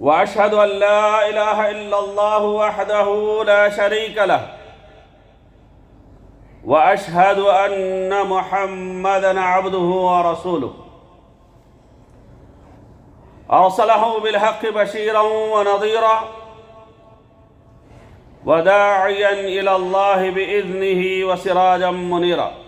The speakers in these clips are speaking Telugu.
وأشهد أن لا إله إلا الله وحده لا شريك له. وأشهد أن محمدا عبده ورسوله. أرسله بالحق بشيرا ونظيرا وداعيا إلى الله بإذنه وسراجا منيرا.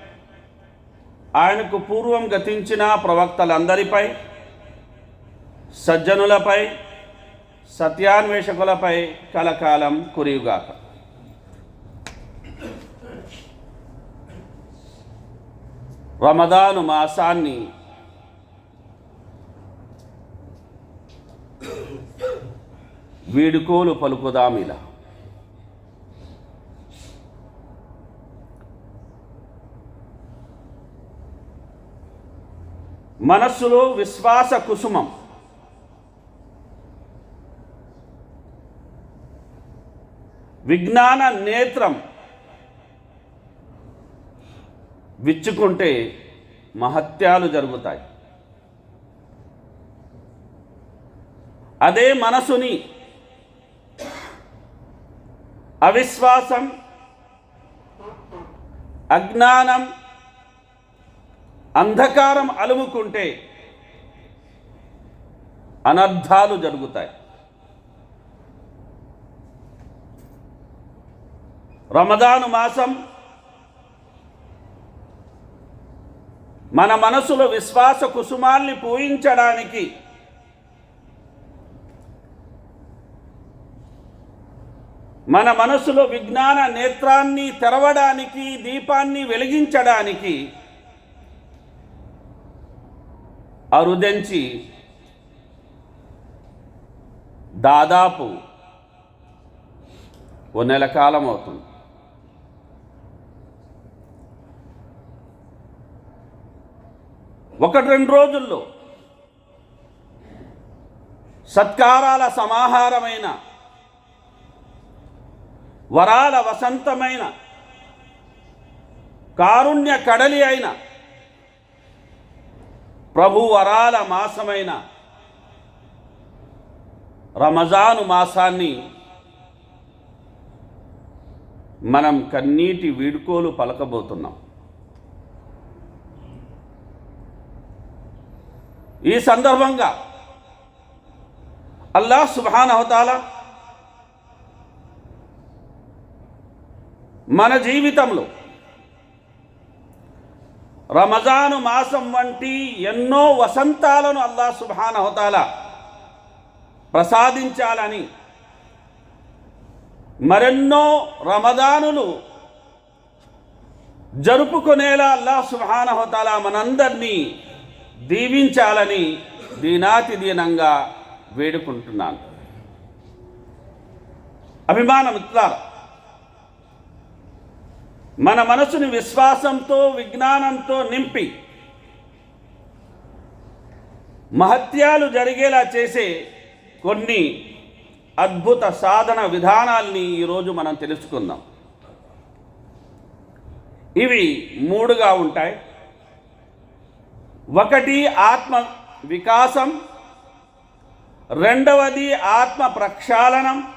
ఆయనకు పూర్వం గతించిన ప్రవక్తలందరిపై సజ్జనులపై సత్యాన్వేషకులపై కలకాలం కురియుగాక. రమదాను మాసాన్ని వీడుకోలు పలుకుదామిలా మనస్సులో విశ్వాస కుసుమం. విజ్ఞాన నేత్రం విచ్చుకుంటే మహత్యాలు జరుగుతాయి. అదే మనసుని అవిశ్వాసం అజ్ఞానం అంధకారం అలుముకుంటే అనర్థాలు జరుగుతాయి. రమదాను మాసం మన మనసులో విశ్వాస కుసుమాల్ని పూయించడానికి మన మనసులో విజ్ఞాన నేత్రాన్ని తెరవడానికి దీపాన్ని వెలిగించడానికి అరుదెంచి దాదాపు ఓ నెల కాలం అవుతుంది. ఒకటి రెండు రోజుల్లో సత్కారాల సమాహారమైన వరాల వసంతమైన కారుణ్య కడలి అయిన ప్రభు వరాల మాసమైన రమజాను మాసాన్ని మనం కన్నీటి వీడుకోలు పలకబోతున్నాం. ఈ సందర్భంగా అల్లాహ్ సుబానవతాల మన జీవితంలో రమజాను మాసం వంటి ఎన్నో వసంతాలను అల్లా సుభానహతాల ప్రసాదించాలని మరెన్నో రమదానులు జరుపుకునేలా అల్లా సుభానహతాల మనందరినీ దీవించాలని దీనాతి దీనంగా వేడుకుంటున్నాను. అభిమానం మిత్రులారా మన మనసుని విశ్వాసంతో విజ్ఞానంతో నింపి మహత్యాలు జరిగేలా చేసే కొన్ని అద్భుత సాధన విధానాల్ని ఈరోజు మనం తెలుసుకుందాం. ఇవి మూడుగా ఉంటాయి. ఒకటి ఆత్మ వికాసం రెండవది ఆత్మ ప్రక్షాళనం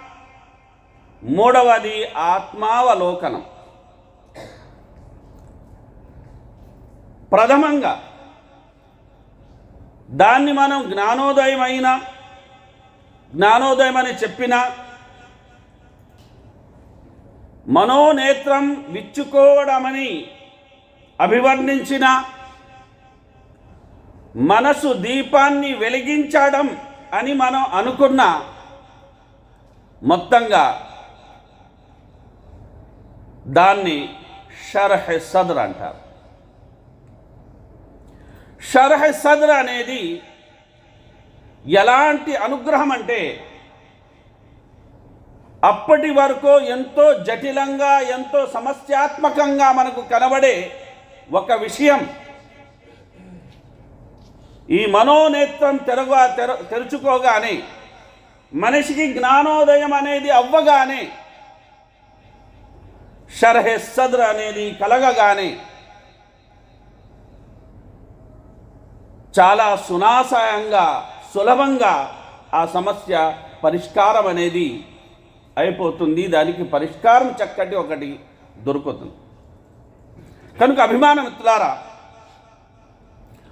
మూడవది ఆత్మావలోకనం. ప్రథమంగా దాన్ని మనం జ్ఞానోదయమైన జ్ఞానోదయం అని చెప్పిన మనోనేత్రం విచ్చుకోవడమని అభివర్ణించిన మనసు దీపాన్ని వెలిగించడం అని మనం అనుకున్న మొత్తంగా దాన్ని షర్హ్ సదర్ అంటారు. షర్హ్ సదర్ అనేది ఎలాంటి అనుగ్రహం అంటే అప్పటి వరకు ఎంతో జటిలంగా ఎంతో సమస్యాత్మకంగా మనకు కనబడే ఒక విషయం. ఈ మనోనేత్రం తెరగా తెర తెరుచుకోగానే మనిషికి జ్ఞానోదయం అనేది అవ్వగానే షర్హె సద్ర అనేది కలగగానే చాలా సునాశయంగా సులభంగా ఆ సమస్య పరిష్కారం అనేది అయిపోతుంది. దానికి పరిష్కారం చక్కటి ఒకటి దొరుకుతుంది. కనుక అభిమాన మిత్రులారా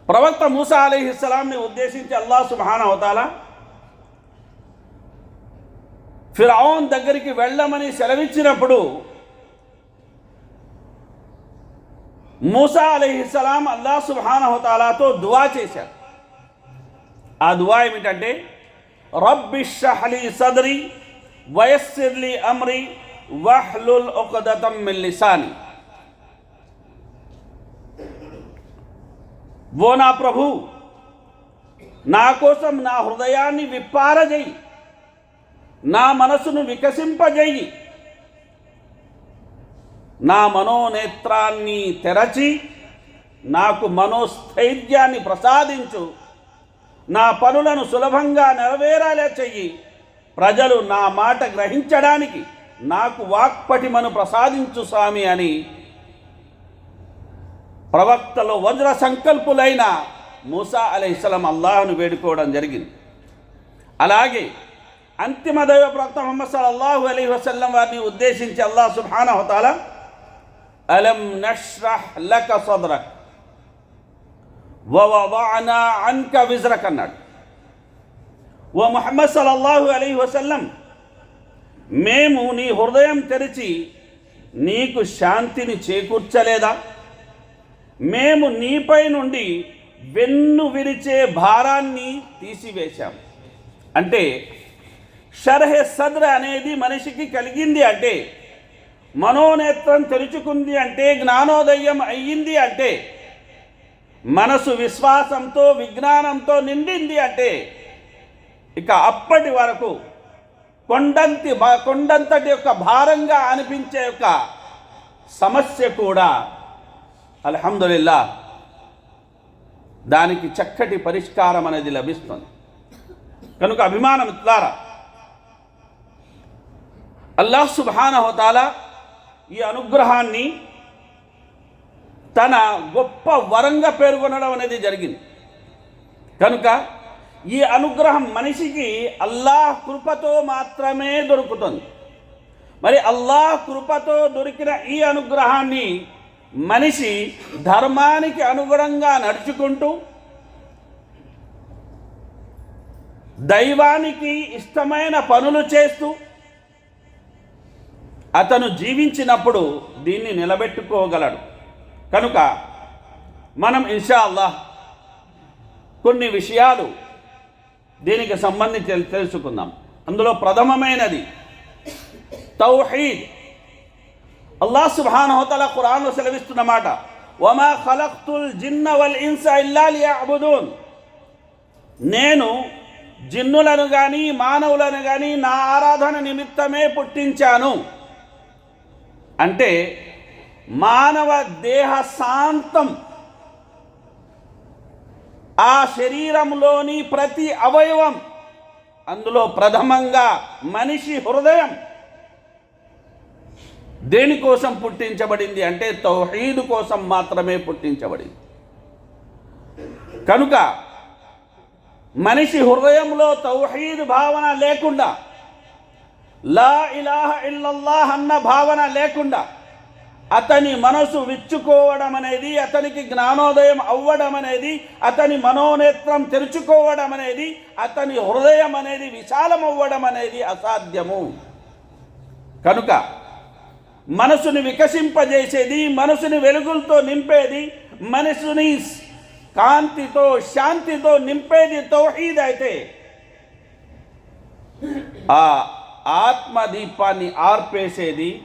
ప్రవక్త మూసా అలీహిస్సలాంని ఉద్దేశించి అల్లా సుమహాన్ అవుతాలా ఫిరావన్ దగ్గరికి వెళ్ళమని సెలవిచ్చినప్పుడు మూసా అలీహిస్సలాం అల్లా సుబాన హోతాలాతో దువా చేశారు ఆ దువా ఏమిటంటే రబ్బిషహలి సదరి వయస్సిర్లి అమ్రి వహ్లుల్ ఒకదతం మిల్లిసాని ఓ నా ప్రభు నా కోసం నా హృదయాన్ని విప్పారజెయ్యి నా మనసును వికసింపజెయ్యి నా మనోనేత్రాన్ని తెరచి నాకు మనోస్థైర్యాన్ని ప్రసాదించు. నా పనులను సులభంగా నెరవేరాలే చెయ్యి. ప్రజలు నా మాట గ్రహించడానికి నాకు వాక్పటిమను ప్రసాదించు స్వామి అని ప్రవక్తలో వజ్ర సంకల్పులైన మూసా అలైహిస్సలాం అల్లాహ్ను వేడుకోవడం జరిగింది. అలాగే అంతిమ దైవ ప్రవక్త ముహమ్మద్ సల్లల్లాహు అలీ వసల్లం వారిని ఉద్దేశించి అల్లాహ్ సుబ్హానహు హోతాలా అలం నష్రహ్ లక సదరక్ వవదఅనా అన్క విజ్రక్ అన్నాడు ఓ ముహమ్మద్ సలల్లాహు అలీ వసల్లం మేము నీ హృదయం తెరిచి నీకు శాంతిని చేకూర్చలేదా? మేము నీపై నుండి వెన్ను విరిచే భారాన్ని తీసివేశాం. అంటే షర్హె సద్ర అనేది మనిషికి కలిగింది అంటే మనోనేత్రం తెరుచుకుంది అంటే జ్ఞానోదయం అయ్యింది అంటే మనసు విశ్వాసంతో విజ్ఞానంతో నిండింది అంటే ఇక అప్పటి వరకు కొండంతి కొండంతటి యొక్క భారంగా అనిపించే యొక్క సమస్య కూడా అల్హమ్దులిల్లా దానికి చక్కటి పరిష్కారం అనేది లభిస్తుంది. కనుక అభిమానం ద్వారా అల్లాహ్ సుబానహతాలా ఈ అనుగ్రహాన్ని తన గొప్ప వరంగా పేర్కొనడం అనేది జరిగింది. కనుక ఈ అనుగ్రహం మనిషికి అల్లాహ్ కృపతో మాత్రమే దొరుకుతుంది. మరి అల్లాహ్ కృపతో దొరికిన ఈ అనుగ్రహాన్ని మనిషి ధర్మానికి అనుగుణంగా నడుచుకుంటూ దైవానికి ఇష్టమైన పనులు చేస్తూ అతను జీవించినప్పుడు దీన్ని నిలబెట్టుకోగలడు. కనుక మనం ఇన్షా అల్లాహ్ కొన్ని విషయాలు దీనికి సంబంధించి తెలుసుకుందాం. అందులో ప్రథమమైనది తౌహీద్. అల్లాహ్ సుబ్హానహుతల ఖురాన్లో సెలవిస్తున్న మాట వమా ఖలక్తుల్ జిన్న వల్ ఇన్స ఇల్లా లియఅబుదూన్ నేను జిన్నులను కానీ మానవులను కానీ నా ఆరాధన నిమిత్తమే పుట్టించాను. అంటే మానవ దేహ శాంతం. ఆ శరీరంలోని ప్రతి అవయవం అందులో ప్రథమంగా మనిషి హృదయం. దేనికోసం పుట్టించబడింది అంటే తౌహీదు కోసం మాత్రమే పుట్టించబడింది. కనుక మనిషి హృదయంలో తౌహీద్ భావన లేకుండా లా ఇలాహ ఇల్లల్లాహ్ అన్న భావన లేకుండా అతని మనసు విచ్చుకోవడం అనేది అతనికి జ్ఞానోదయం అవ్వడం అనేది అతని మనోనేత్రం తెరుచుకోవడం అనేది అతని హృదయం అనేది విశాలం అవ్వడం అనేది అసాధ్యము. కనుక మనసుని వికసింపజేసేది మనసుని వెలుగులతో నింపేది మనసుని కాంతితో శాంతితో నింపేది తౌహీద్ అయితే ఆ ఆత్మదీపాన్ని ఆర్పేసేది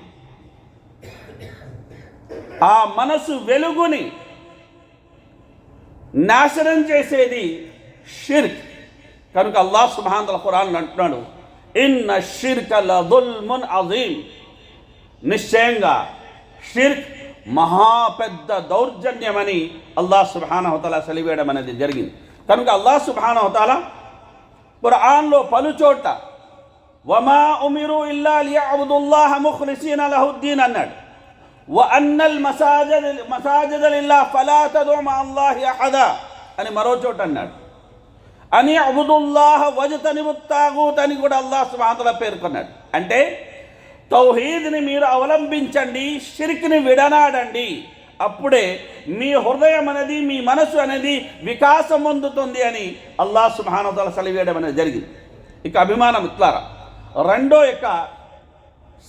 ఆ మనసు వెలుగుని నాశనం చేసేది షిర్క్. కనుక అల్లా సుబ్హానహు ఖురాన్ అంటున్నాడు ఇన్న షిర్క్ లదుల్మున్ అజీం నిశ్చయంగా షిర్క్ మహా పెద్ద దౌర్జన్యమని అల్లా సుబ్హానహుతల సెలివేయడం అనేది జరిగింది. కనుక అల్లా సుబ్హానహుతల ఖురాన్లో పలుచోట వమా ఉమిరు ఇల్లా లియాబుదుల్లాహ ముఖ్లిసీన లహుద్దీన్ అన్నాడు. వ అన్నల్ మసాజద్ మసాజదలిల్లా ఫలా తదు మా అల్లాహి అహదా అని మరో చోట అన్నాడు. అని అబుదుల్లాహ వజతని తాగూత్ అని కూడా అల్లాహ్ సుమాతల పేర్కొన్నాడు. అంటే తౌహీద్ని మీరు అవలంబించండి షిరిక్ని విడనాడండి. అప్పుడే మీ హృదయం అనేది మీ మనసు అనేది వికాసం పొందుతుంది అని అల్లాహ్ సుహానతల సలివేయడం అనేది జరిగింది. ఇక అభిమానం ఇట్లారా రెండో యొక్క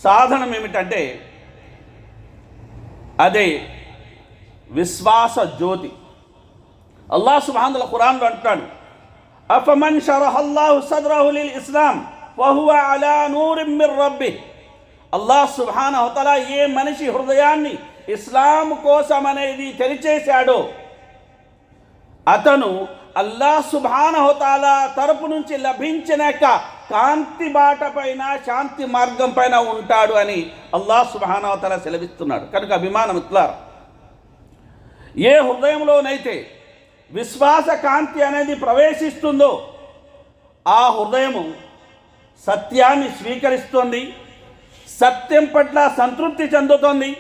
సాధనం ఏమిటంటే అదే విశ్వాస జ్యోతి. అల్లా సుబ్హానహు ఖురాన్లో అంటున్నాడు అఫమన్ షరహల్లాహు సద్రహు లిల్ ఇస్లాం ఫహువ అలా నూరిమ్మిర్ రబ్బి. అల్లాహ్ సుబ్హానహు తఆలా ఏ మనిషి హృదయాన్ని ఇస్లాం కోసం అనేది తెలిచేశాడో అతను అల్లాహ్ సుబ్హానహు హోతాల తరపు నుంచి లభించిన కాంతి బాట పైన శాంతి మార్గం పైన ఉంటాడు అని అల్లా సుభానవతల సెలవిస్తున్నాడు. కనుక అభిమానం ఇట్లారు ఏ హృదయంలోనైతే విశ్వాస కాంతి అనేది ప్రవేశిస్తుందో ఆ హృదయము సత్యాన్ని స్వీకరిస్తుంది సత్యం పట్ల సంతృప్తి చెందుతోంది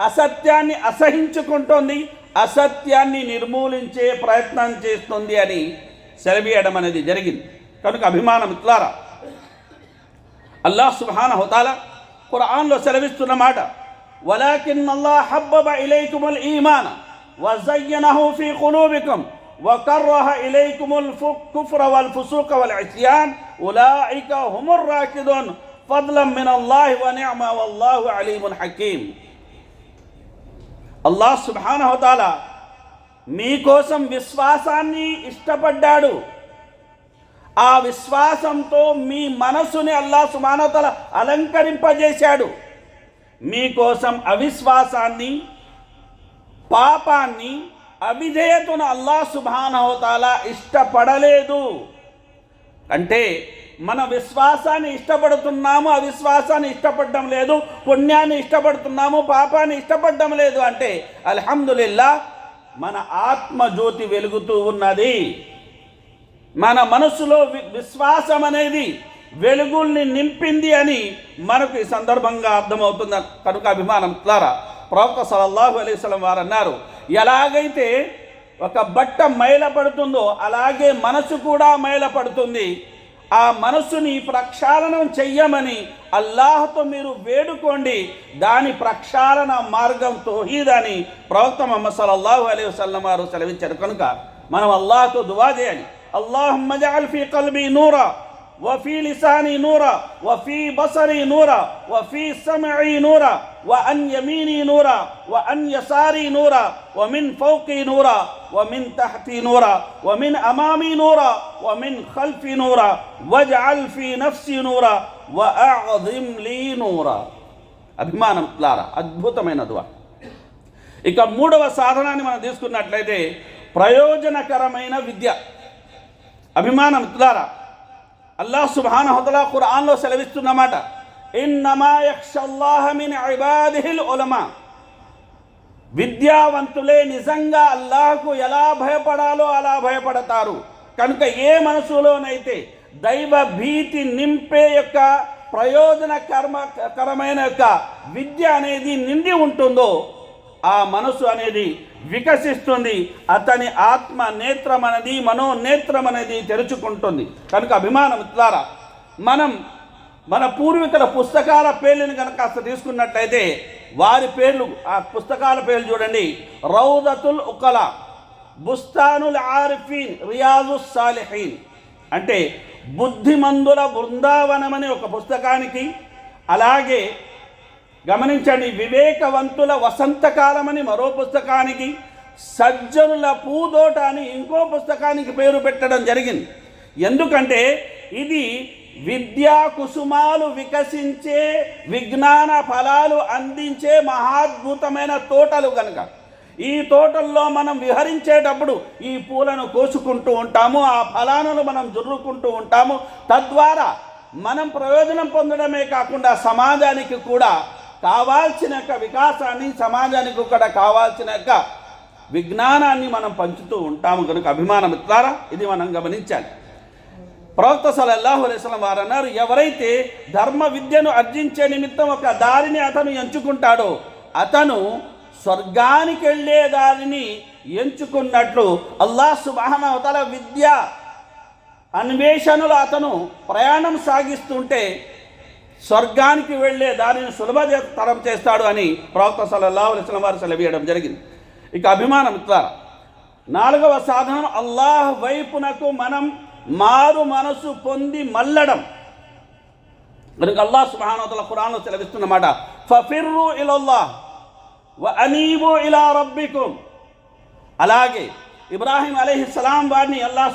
అసత్యాన్ని అసహించుకుంటోంది అసత్యాన్ని నిర్మూలించే ప్రయత్నం చేస్తుంది అని సెలవీయడం అనేది జరిగింది. కనుక అభిమానం ఇట్లారా అల్లాహ్ సుబ్హాన హుతాల ఖురాన్లో సెలవిస్తున్న మాట వలాకిన్ అల్లాహ్ హబ్బబ ఇలైకుముల్ ఈమాన వజయ్యనహు ఫీ ఖులూబికుం وكره إليكم الكفر والفسوق والعصيان أولئك هم الراشدون فضلا من الله ونعمة والله عليم حكيم అల్లాహ్ సుబ్హానహుతాల మీకోసం విశ్వాసాన్ని ఇష్టపడ్డాడు ఆ విశ్వాసంతో మీ మనసుని అల్లా సుమానతల అలంకరింపజేశాడు. మీకోసం అవిశ్వాసాన్ని పాపాన్ని అవిధేయతను అల్లాహ్ సుభానవతాల ఇష్టపడలేదు. అంటే మన విశ్వాసాన్ని ఇష్టపడుతున్నాము అవిశ్వాసాన్ని ఇష్టపడడం లేదు పుణ్యాన్ని ఇష్టపడుతున్నాము పాపాన్ని ఇష్టపడడం లేదు అంటే అల్హమ్దులిల్లా మన ఆత్మజ్యోతి వెలుగుతూ ఉన్నది. మన మనసులో వి- విశ్వాసం అనేది వెలుగుల్ని నింపింది అని మనకు ఈ సందర్భంగా అర్థమవుతుంది కనుక అభిమానం ద్వారా ప్రవక్త సలల్లాహు అలైస్లం వారు అన్నారు. ఎలాగైతే ఒక బట్ట మైలపడుతుందో అలాగే మనసు కూడా మైలపడుతుంది. ఆ మనస్సుని ప్రక్షాళనం చెయ్యమని అల్లాహతో మీరు వేడుకోండి. దాని ప్రక్షాళన మార్గం తోహీద్ అని ప్రవక్త మొహమ్మద్ సల్లల్లాహు అలైహి వసల్లం వారు సెలవించారు కనుక మనం అల్లాహతో దువా చేయాలి. అల్లాహుమ్మ జఅల్ ఫీ కల్బి నూరా وفي لساني نورا وفي بصري نورا وفي سمعي نورا وعن يميني نورا وعن يساري نورا ومن فوقي نورا ومن تحتي نورا ومن أمامي نورا ومن خلفي نورا واجعل في نفسي نورا وأعظم لي نورا అభిమానం లారా అద్భుతమైన దువా ఇక మూడవ సాధనాన్ని మనం తీసుకున్నట్లయితే ప్రయోజనకరమైన విద్య అభిమానం ద్వారా అల్లాహ్ సుబ్హానహుతలా ఖురాన్లో సెలవిస్తున్నమాట ఉలమా. విద్యావంతులే నిజంగా అల్లాహకు ఎలా భయపడాలో అలా భయపడతారు. కనుక ఏ మనసులోనైతే దైవ భీతి నింపే యొక్క ప్రయోజన కరమైన యొక్క విద్య అనేది నిండి ఉంటుందో ఆ మనసు అనేది వికసిస్తుంది. అతని ఆత్మ నేత్రం అనేది మనోనేత్రం అనేది తెరుచుకుంటుంది. కనుక అభిమానం ద్వారా మనం మన పూర్వీకుల పుస్తకాల పేర్లను కనుక కాస్త తీసుకున్నట్లయితే వారి పేర్లు ఆ పుస్తకాల పేర్లు చూడండి. రౌదతుల్ ఉకల బుస్తానుల్ ఆరిఫీన్ రియాజు సాలిహీన్. అంటే బుద్ధిమందుల బృందావనమని ఒక పుస్తకానికి అలాగే గమనించండి వివేకవంతుల వసంతకాలమని మరో పుస్తకానికి సజ్జనుల పూదోట అని ఇంకో పుస్తకానికి పేరు పెట్టడం జరిగింది. ఎందుకంటే ఇది విద్యా కుసుమాలు వికసించే విజ్ఞాన ఫలాలు అందించే మహాద్భుతమైన తోటలు కనుక ఈ తోటల్లో మనం విహరించేటప్పుడు ఈ పూలను కోసుకుంటూ ఉంటాము ఆ ఫలాలను మనం జుర్రుకుంటూ ఉంటాము. తద్వారా మనం ప్రయోజనం పొందడమే కాకుండా సమాజానికి కూడా కావాల్సిన యొక్క వికాసాన్ని సమాజానికి కూడా కావాల్సిన యొక్క విజ్ఞానాన్ని మనం పంచుతూ ఉంటాము కనుక అభిమానం ద్వారా ఇది మనం గమనించాలి. ప్రవక్త సలల్లాహు అలైస్లం వారు అన్నారు ఎవరైతే ధర్మ విద్యను అర్జించే నిమిత్తం ఒక దారిని అతను ఎంచుకుంటాడో అతను స్వర్గానికి వెళ్ళే దారిని ఎంచుకున్నట్లు అల్లాహ్ సుబాహనవతల విద్య అన్వేషణలో అతను ప్రయాణం సాగిస్తుంటే స్వర్గానికి వెళ్ళే దానిని సులభతరం చేస్తాడు అని ప్రవక్త సల్లల్లాహు అలైహి వారు సెలవీయడం జరిగింది. ఇక అభిమానం ఇస్తారా నాలుగవ సాధనం అల్లాహ్ వైపునకు మనం మారు మనసు పొంది మల్లడం. కనుక అల్లాహ్ సుబ్హానహు ఖురాన్లో సెలవిస్తున్నమాట ఫఫిర్రు ఇలల్లాహ్ వ అనీబు ఇలా రబ్బికుం. అలాగే ఇబ్రాహీం అలీహిస్సలాం వారిని అల్లాహ్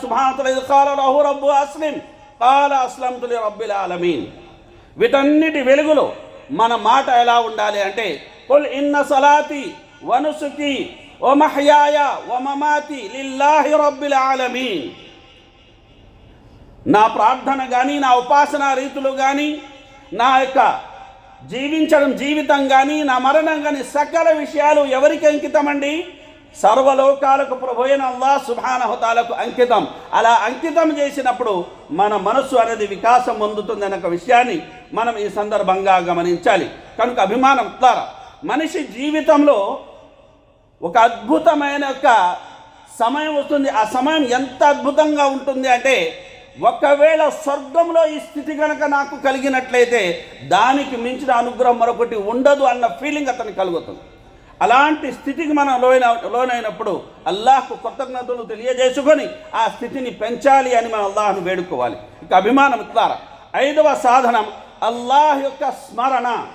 ఇది కాల రహు రబ్బు అస్లిం. కాల అస్లం తులి రబ్బిల్ ఆలమీన్. వీటన్నిటి వెలుగులో మన మాట ఎలా ఉండాలి అంటే కుల్ ఇన్న సలాతి వనుసుకి ఓ మహయాయ ఓ మమాతి లిల్లాహి రబ్బిల్ ఆలమీన్. నా ప్రార్థన కానీ నా ఉపాసన రీతులు కానీ నా యొక్క జీవించడం జీవితం కానీ నా మరణం కానీ సకల విషయాలు ఎవరికి అంకితం అండి సర్వలోకాలకు ప్రభు అల్లా సుభానహతాలకు అంకితం. అలా అంకితం చేసినప్పుడు మన మనస్సు అనేది వికాసం పొందుతుంది ఒక విషయాన్ని మనం ఈ సందర్భంగా గమనించాలి. కనుక అభిమానం ద్వారా మనిషి జీవితంలో ఒక అద్భుతమైన యొక్క సమయం వస్తుంది. ఆ సమయం ఎంత అద్భుతంగా ఉంటుంది అంటే ఒకవేళ స్వర్గంలో ఈ స్థితి కనుక నాకు కలిగినట్లయితే దానికి మించిన అనుగ్రహం మరొకటి ఉండదు అన్న ఫీలింగ్ అతనికి కలుగుతుంది. అలాంటి స్థితికి మనం లోన లోనైనప్పుడు అల్లాహ్కు కృతజ్ఞతలు తెలియజేసుకొని ఆ స్థితిని పెంచాలి అని మనం అల్లాహ్ను వేడుకోవాలి. ఇక అభిమానం ఇస్తారా ఐదవ సాధనం అల్లాహ్ యొక్క స్మరణ.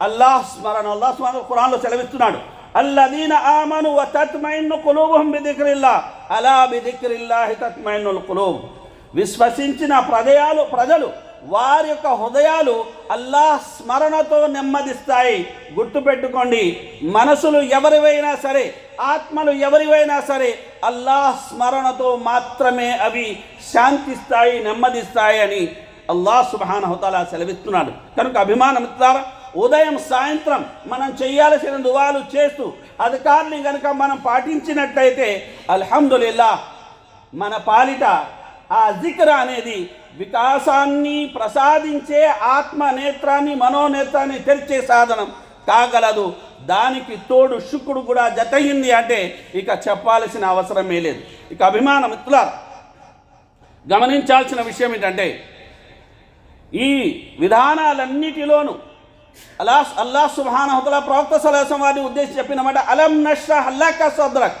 అల్లాహ్ స్మరణ. అల్లాహ్ స్మరణ ఖురాన్లో సెలవిస్తున్నాడు. అల్లదీన ఆమను వ తత్మైన్ను కులూబుహుం బిదిక్రిల్లా. అలా బిదిక్రిల్లాహి తత్మైన్నుల్ కులూబ్. విశ్వసించిన ప్రజయాలు ప్రజలు వారి యొక్క హృదయాలు అల్లాహ్ స్మరణతో నెమ్మదిస్తాయి. గుర్తుపెట్టుకోండి మనసులు ఎవరివైనా సరే ఆత్మలు ఎవరివైనా సరే అల్లాహ్ స్మరణతో మాత్రమే అవి శాంతిస్తాయి నెమ్మదిస్తాయి అని అల్లాహ్ సుబానహుతాలా సెలవిస్తున్నాడు. కనుక అభిమానం ఇస్తారా ఉదయం సాయంత్రం మనం చేయాల్సిన దువాలు చేస్తూ అధికారిని కనుక మనం పాటించినట్లయితే అల్హమ్దుల్లా మన పాలిట ఆ జిక్ర అనేది వికాసాన్ని ప్రసాదించే ఆత్మ నేత్రాన్ని మనోనేత్రాన్ని తెరిచే సాధనం కాగలదు. దానికి తోడు శుక్రుడు కూడా జతయింది అంటే ఇక చెప్పాల్సిన అవసరమే లేదు. ఇక అభిమానం మిత్రుల గమనించాల్సిన విషయం ఏంటంటే ఈ విధానాలన్నిటిలోనూ అలా అల్లా సుబానహతుల ప్రవక్త సలహసం వారిని ఉద్దేశించి చెప్పినమాట అలం నష్ట హల్లాక సద్రక్.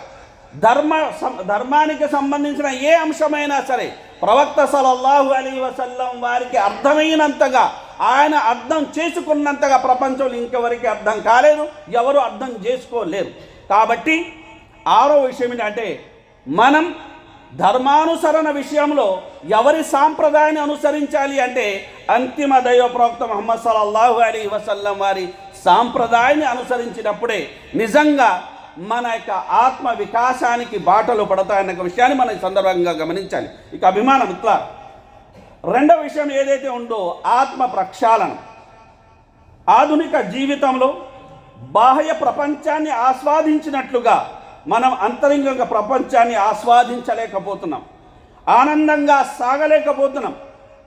ధర్మ సం- ధర్మానికి సంబంధించిన ఏ అంశమైనా సరే ప్రవక్త సలల్లాహు అలీ వసల్లం వారికి అర్థమైనంతగా ఆయన అర్థం చేసుకున్నంతగా ప్రపంచంలో ఇంకెవరికి అర్థం కాలేదు ఎవరు అర్థం చేసుకోలేరు. కాబట్టి ఆరో విషయం ఏంటంటే మనం ధర్మానుసరణ విషయంలో ఎవరి సాంప్రదాయాన్ని అనుసరించాలి అంటే అంతిమ దైవ ప్రవక్త మహమ్మద్ సలల్లాహు అలీ వసల్లం వారి సాంప్రదాయాన్ని అనుసరించినప్పుడే నిజంగా మన యొక్క ఆత్మ వికాసానికి బాటలు పడతాయన్న విషయాన్ని మనం ఈ సందర్భంగా గమనించాలి. ఇక అభిమానం ఇట్లా రెండవ విషయం ఏదైతే ఉందో ఆత్మ ప్రక్షాళన. ఆధునిక జీవితంలో బాహ్య ప్రపంచాన్ని ఆస్వాదించినట్లుగా మనం అంతరంగంగా ప్రపంచాన్ని ఆస్వాదించలేకపోతున్నాం. ఆనందంగా సాగలేకపోతున్నాం.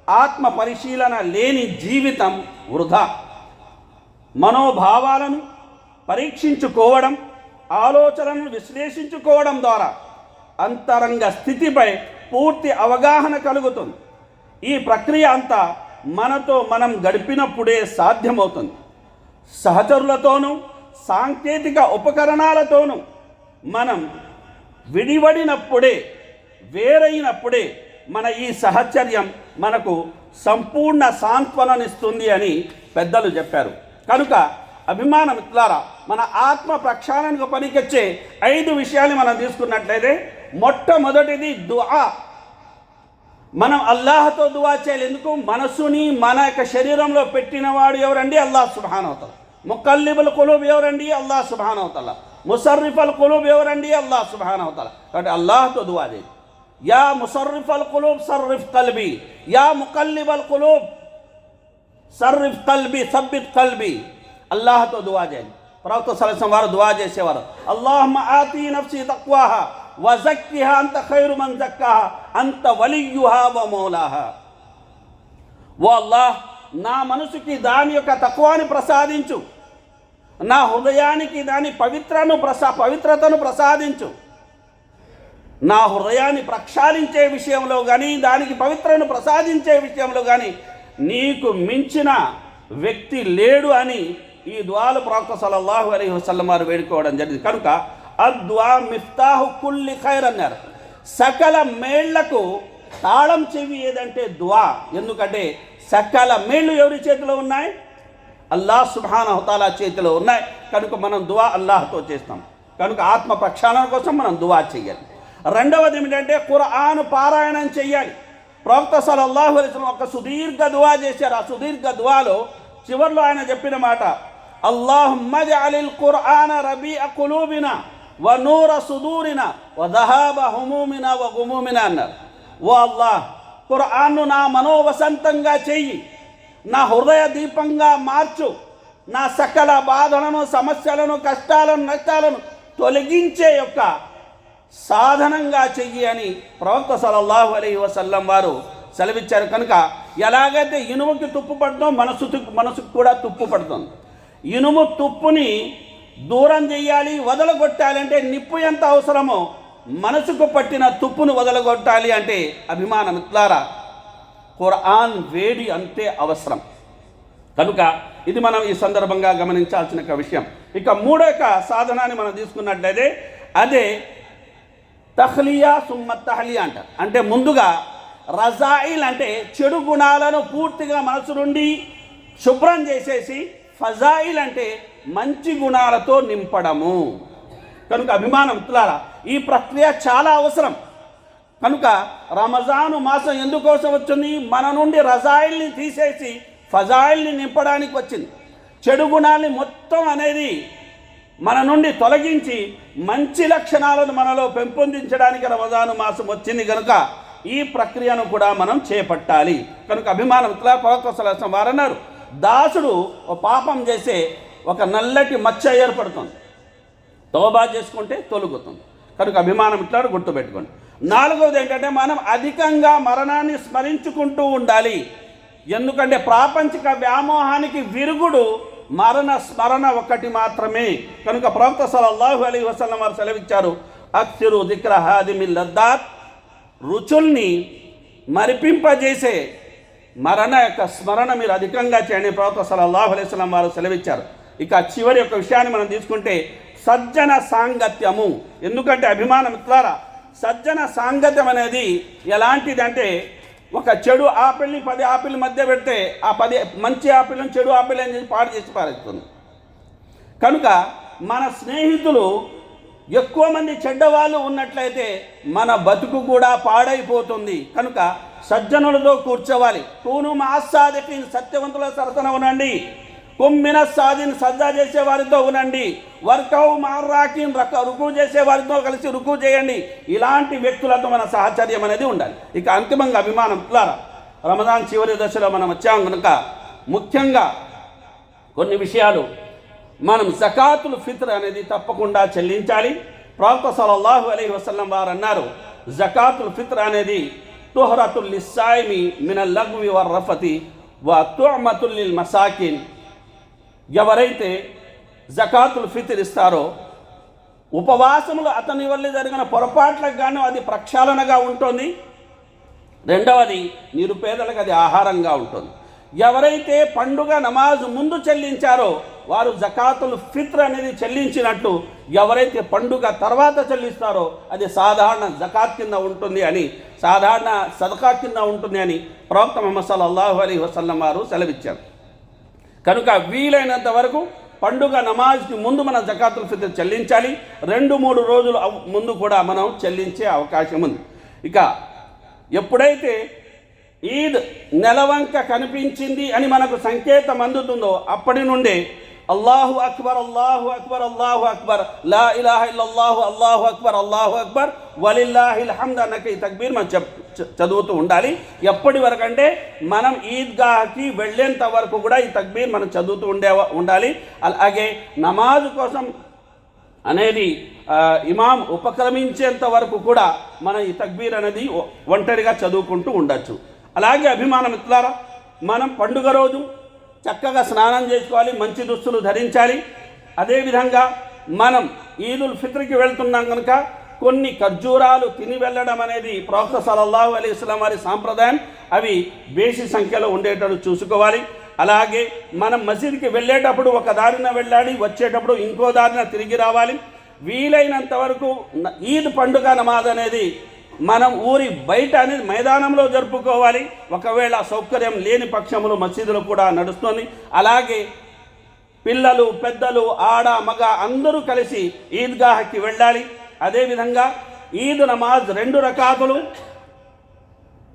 ఆత్మ పరిశీలన లేని జీవితం వృధా. మనోభావాలను పరీక్షించుకోవడం ఆలోచనను విశ్లేషించుకోవడం ద్వారా అంతరంగ స్థితిపై పూర్తి అవగాహన కలుగుతుంది. ఈ ప్రక్రియ అంతా మనతో మనం గడిపినప్పుడే సాధ్యమవుతుంది. సహచరులతోనూ సాంకేతిక ఉపకరణాలతోనూ మనం విడివడినప్పుడే వేరైనప్పుడే మన ఈ సహచర్యం మనకు సంపూర్ణ సాంత్వననిస్తుంది అని పెద్దలు చెప్పారు. కనుక అభిమాన మిత్రులారా మన ఆత్మ ప్రక్షాళనకు పనికొచ్చే ఐదు విషయాలు మనం తీసుకున్నట్లయితే మొట్టమొదటిది దుఆ. మనం అల్లాహతో దువా చేయాలి. ఎందుకు? మనసుని మన యొక్క శరీరంలో పెట్టినవాడు ఎవరండి? అల్లాహ్ సుభానవతల ముకల్లిబుల్ కొలుబు ఎవరండి? అల్లాహ్ సుభానవతల ముసర్రిఫల్ కొలుబు ఎవరండి? అల్లాహ్ సుభానవతల కాబట్టి అల్లాహతో దువా చేయి. యా ముసర్రిఫల్ కులూబ్ సర్రిఫ్ కల్బి. యా ముకల్లిబల్ కులూబ్ సర్రిఫ్ కల్బి సబ్బిత్ కల్బి. అల్లాహతో దువా చేయాలి ప్రవక్త సలసం వారు దువా చేసేవారు. అల్లాహ్ ఆతి నఫ్సి తక్వాహా వజక్కిహ అంత ఖైరు మన్ జక్కాహా అంత వలియుహా వ మౌలాహ. ఓ అల్లాహ్ నా మనసుకి దాని యొక్క తత్వాన్ని ప్రసాదించు. నా హృదయానికి దాని పవిత్రను ప్రసా పవిత్రతను ప్రసాదించు. నా హృదయాన్ని ప్రక్షాళించే విషయంలో కానీ దానికి పవిత్రను ప్రసాదించే విషయంలో కానీ నీకు మించిన వ్యక్తి లేడు అని ఈ దువాలు ప్రవక్త సలల్లాహు అలీ వసల్లం వారు వేడుకోవడం జరిగింది. కనుక అద్వా మిఫ్తాహు కుల్లి ఖైర్ అన్నారు. సకల మేళ్ళకు తాళం చెవి ఏదంటే దువా. ఎందుకంటే సకల మేళ్ళు ఎవరి చేతిలో ఉన్నాయి? అల్లాహ్ సుబ్హాన హుతాలా చేతిలో ఉన్నాయి. కనుక మనం దువా అల్లాహ్తో చేస్తాం. కనుక ఆత్మ ప్రక్షాళన కోసం మనం దువా చేయాలి రెండవది ఏమిటంటే ఖురాన్ పారాయణం చేయాలి ప్రవక్త సలల్లాహు అలైహి ఒక సుదీర్ఘ దువా చేశారు. ఆ సుదీర్ఘ దువాలో చివర్లో ఆయన చెప్పిన మాట اللهم اجعل القرآن ربيع قلوبنا ونور صدورنا సుదూరిన همومنا وغمومنا వ అన్నారు ఓ అల్లాహ్ ఖురాన్ను నా మనోవసంతంగా చెయ్యి నా హృదయ దీపంగా మార్చు నా సకల బాధలను సమస్యలను కష్టాలను నష్టాలను తొలగించే యొక్క సాధనంగా చెయ్యి అని ప్రవక్త సలల్లాహు అలీ వసల్లం వారు సెలవిచ్చారు కనుక ఎలాగైతే ఇనుముకి తుప్పు పడుతుందో మనసు మనసుకు కూడా తుప్పు పడుతుంది ఇనుము తుప్పుని దూరం చేయాలి వదలగొట్టాలి అంటే నిప్పు ఎంత అవసరమో మనసుకు పట్టిన తుప్పును వదలగొట్టాలి అంటే అభిమానం. ఇట్లారా ఖురాన్ వేడి అంతే అవసరం. కనుక ఇది మనం ఈ సందర్భంగా గమనించాల్సిన ఒక విషయం. ఇక మూడో యొక్క సాధనాన్ని మనం తీసుకున్నట్లయితే అదే తహ్లియా సుమ్మ తహలియా అంటారు. అంటే ముందుగా రజాయిల్ అంటే చెడు గుణాలను పూర్తిగా మనసు నుండి శుభ్రం చేసేసి ఫజాయిల్ అంటే మంచి గుణాలతో నింపడము. కనుక అభిమానం తులారా ఈ ప్రక్రియ చాలా అవసరం. కనుక రమజాను మాసం ఎందుకోసం వచ్చింది? మన నుండి రజాయిల్ని తీసేసి ఫజాయిల్ని నింపడానికి వచ్చింది. చెడు గుణాల్ని మొత్తం అనేది మన నుండి తొలగించి మంచి లక్షణాలను మనలో పెంపొందించడానికి రమజాను మాసం వచ్చింది కనుక ఈ ప్రక్రియను కూడా మనం చేపట్టాలి. కనుక అభిమానం ఇట్లా ప్రవక్త సలహం దాసుడు ఒక పాపం చేసే ఒక నల్లటి మచ్చ ఏర్పడుతుంది. తోబా చేసుకుంటే తొలుగుతుంది. కనుక అభిమానం ఇట్లా గుర్తుపెట్టుకోండి. నాలుగవది ఏంటంటే మనం అధికంగా మరణాన్ని స్మరించుకుంటూ ఉండాలి. ఎందుకంటే ప్రాపంచిక వ్యామోహానికి విరుగుడు మరణ స్మరణ ఒకటి మాత్రమే. కనుక ప్రవక్త సలల్లాహు అలీ వసలం వారు సెలవిచ్చారు అక్షరు దిక్ర హాదిమి లద్దాత్ రుచుల్ని మరిపింపజేసే మరణ యొక్క స్మరణ మీరు అధికంగా చేయండి. ప్రవక్త సలల్లాహు అలైహి వసల్లం వారు సెలవిచ్చారు. ఇక చివరి యొక్క విషయాన్ని మనం తీసుకుంటే సజ్జన సాంగత్యము. ఎందుకంటే అభిమానం ద్వారా సజ్జన సాంగత్యం అనేది ఎలాంటిదంటే ఒక చెడు ఆపిల్ని పది ఆపిల్ మధ్య పెడితే ఆ పది మంచి ఆపిల్ని చెడు ఆపిల్ అని చెప్పి పాడు చేసి పారేస్తుంది. కనుక మన స్నేహితులు ఎక్కువ మంది చెడ్డవాళ్ళు ఉన్నట్లయితే మన బతుకు కూడా పాడైపోతుంది. కనుక సజ్జనులతో కూర్చోవాలి. కూను మాసాదికి సత్యవంతుల సరసన ఉనండి కుమ్మిన సాదిన్ సజ్జా చేసే వారితో ఉనండి వర్కౌ మార్రాకిన్ రక రుకు చేసే వారితో కలిసి రుకు చేయండి. ఇలాంటి వ్యక్తులతో మన సాహచర్యం అనేది ఉండాలి. ఇక అంతిమంగా అభిమానం పిల్లారా రమదాన్ చివరి దశలో మనం వచ్చాం కనుక ముఖ్యంగా కొన్ని విషయాలు. మనం జకాతుల్ ఫిత్ర్ అనేది తప్పకుండా చెల్లించాలి. ప్రవక్త సల్లల్లాహు అలీ వసలం వారు అన్నారు జకాతుల్ ఫిత్ర్ అనేది తుహరతుల్ లిస్సాయిమి మినల్ లగ్వి వర్ రఫతి వ తుఅమతుల్ లిల్ మసాకిన్ ఎవరైతే జకాతుల్ ఫితిర్ ఇస్తారో ఉపవాసములు అతని వల్ల జరిగిన పొరపాట్లకు గాను అది ప్రక్షాళనగా ఉంటుంది. రెండవది నిరుపేదలకు అది ఆహారంగా ఉంటుంది. ఎవరైతే పండుగ నమాజ్ ముందు చెల్లించారో వారు జకాతుల్ ఫిత్ర్ అనేది చెల్లించినట్టు ఎవరైతే పండుగ తర్వాత చెల్లిస్తారో అది సాధారణ జకాత్ కింద ఉంటుంది అని సాధారణ సదకా కింద ఉంటుంది అని ప్రవక్త సల్ సల్లల్లాహు అలీ వసల్లం వారు సెలవిచ్చారు. కనుక వీలైనంత వరకు పండుగ నమాజ్కి ముందు మన జకాతుల్ ఫిత్ర్ చెల్లించాలి. రెండు మూడు రోజులు ముందు కూడా మనం చెల్లించే అవకాశం ఉంది. ఇక ఎప్పుడైతే ఈద్ నెలవంక కనిపించింది అని మనకు సంకేతం అందుతుందో అప్పటి నుండే అల్లాహు అక్బర్ అల్లాహు అక్బర్ అల్లాహు అక్బర్ లా ఇలాహ ఇల్లల్లాహు అల్లాహు అక్బర్ అల్లాహు అక్బర్ వలిల్లాహిల్ హమ్ద్ అన్నకి ఈ తక్బీర్ మనం చెప్ చదువుతూ ఉండాలి. ఎప్పటి వరకు అంటే మనం ఈద్గాహకి వెళ్ళేంత వరకు కూడా ఈ తక్బీర్ మనం చదువుతూ ఉండే ఉండాలి. అలాగే నమాజ్ కోసం అనేది ఇమాం ఉపక్రమించేంత వరకు కూడా మన ఈ తక్బీర్ అనేది ఒంటరిగా చదువుకుంటూ ఉండొచ్చు. అలాగే అభిమానం ఇట్లారా మనం పండుగ రోజు చక్కగా స్నానం చేసుకోవాలి మంచి దుస్తులు ధరించాలి. అదేవిధంగా మనం ఈదుల్ ఫిత్రికి వెళ్తున్నాం కనుక కొన్ని ఖర్జూరాలు తిని వెళ్ళడం అనేది ప్రవక్త సలల్లాహు అలీ ఇస్లాం వారి సాంప్రదాయం. అవి బేసి సంఖ్యలో ఉండేటట్టు చూసుకోవాలి. అలాగే మనం మసీద్కి వెళ్ళేటప్పుడు ఒక దారిన వెళ్ళాలి వచ్చేటప్పుడు ఇంకో దారిన తిరిగి రావాలి. వీలైనంత వరకు ఈద్ పండుగ నమాజ్ అనేది మనం ఊరి బయట అనేది మైదానంలో జరుపుకోవాలి. ఒకవేళ సౌకర్యం లేని పక్షంలో మసీదులు కూడా నడుస్తుంది. అలాగే పిల్లలు పెద్దలు ఆడ మగ అందరూ కలిసి ఈద్గాహకి వెళ్ళాలి. అదేవిధంగా ఈద్ నమాజ్ రెండు రకాతులు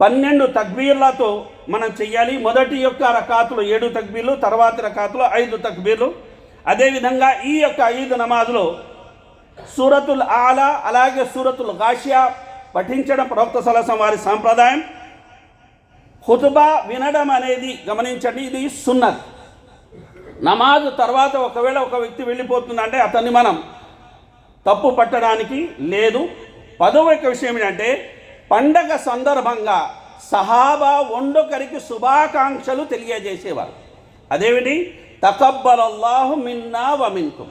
పన్నెండు తక్బీర్లతో మనం చెయ్యాలి. మొదటి యొక్క రకాతులు ఏడు తక్బీర్లు తర్వాతి రకాతులు ఐదు తక్బీర్లు. అదేవిధంగా ఈ యొక్క ఈద్ నమాజ్లో సూరతుల్ ఆలా అలాగే సూరతుల్ గాషియా పఠించడం ప్రవక్త సలసం వారి సాంప్రదాయం. హుతుబా వినడం అనేది గమనించండి ఇది సున్నత్. నమాజ్ తర్వాత ఒకవేళ ఒక వ్యక్తి వెళ్ళిపోతుందంటే అతన్ని మనం తప్పు పట్టడానికి లేదు. పదవ యొక్క విషయం ఏంటంటే పండగ సందర్భంగా సహాబా వండొకరికి శుభాకాంక్షలు తెలియజేసేవారు. అదేమిటి? తకబ్బలల్లాహు మిన్నా వమిన్కుం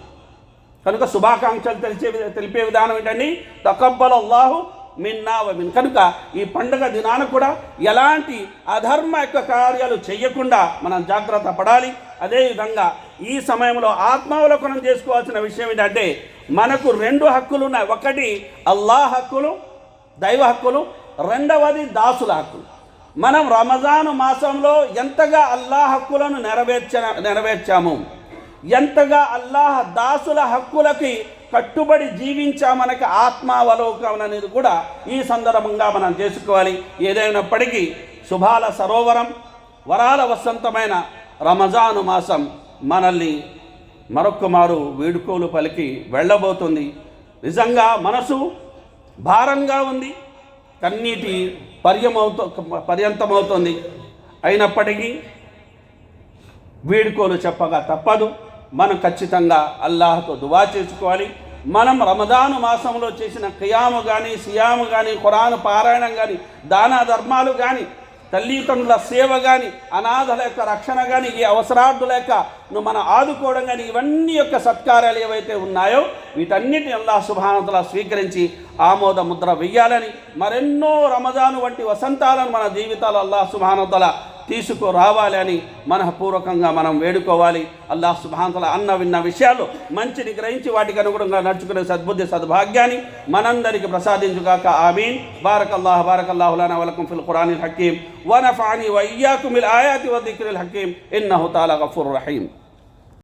కనుక శుభాకాంక్షలు తెలిసే తెలిపే విధానం ఏంటండి? తకబ్బలల్లాహు మిన్నా వమిన్ కనుక ఈ పండుగ దినాన కూడా ఎలాంటి అధర్మ యొక్క కార్యాలు చేయకుండా మనం జాగ్రత్త పడాలి. అదేవిధంగా ఈ సమయంలో ఆత్మావలోకనం చేసుకోవాల్సిన విషయం ఏంటంటే మనకు రెండు హక్కులు ఉన్నాయి ఒకటి అల్లాహ్ హక్కులు దైవ హక్కులు. రెండవది దాసుల హక్కులు మనం రమజాను మాసంలో ఎంతగా అల్లాహ్ హక్కులను నెరవేర్చ నెరవేర్చాము? ఎంతగా అల్లాహ్ దాసుల హక్కులకి కట్టుబడి జీవించామనకి ఆత్మావలోకనం అనేది కూడా ఈ సందర్భంగా మనం చేసుకోవాలి. ఏదైనప్పటికీ శుభాల సరోవరం వరాల వసంతమైన రమజాను మాసం మనల్ని మరొక్క మారు వేడుకోలు పలికి వెళ్ళబోతుంది. నిజంగా మనసు భారంగా ఉంది కన్నీటి పర్యమవుతో పర్యంతమవుతుంది. అయినప్పటికీ వీడుకోలు చెప్పగా తప్పదు. మనం ఖచ్చితంగా అల్లాహతో దువా చేసుకోవాలి. మనం రమదాను మాసంలో చేసిన క్రియాము కానీ సియాము కానీ ఖురాను పారాయణం కానీ దాన ధర్మాలు కానీ తల్లిదండ్రుల సేవ కానీ అనాథల యొక్క రక్షణ కానీ ఈ అవసరార్థుల యొక్క నువ్వు మనం ఆదుకోవడం కానీ ఇవన్నీ యొక్క సత్కార్యాలు ఏవైతే ఉన్నాయో వీటన్నిటిని అల్లా సుభానతల స్వీకరించి ఆమోద ముద్ర వెయ్యాలని మరెన్నో రమజాను వంటి వసంతాలను మన జీవితాలు అల్లాహ్ సుభానతల తీసుకురావాలి అని మనఃపూర్వకంగా మనం వేడుకోవాలి. అల్లాహ్ సుభాంతల అన్న విన్న విషయాలు మంచిని గ్రహించి వాటికి అనుగుణంగా నడుచుకునే సద్బుద్ధి సద్భాగ్యాన్ని మనందరికి ప్రసాదించుగాక. ఆమీన్. బారకల్లాహ్ బారకల్లాహులానా వలకం ఫిల్ ఖురానిల్ హకీం. వనఫాని వయ్యాకుమిల్ ఆయాతి వదిక్రిల్ హకీం. ఇన్నహు తాలా గఫూర్ రహీం.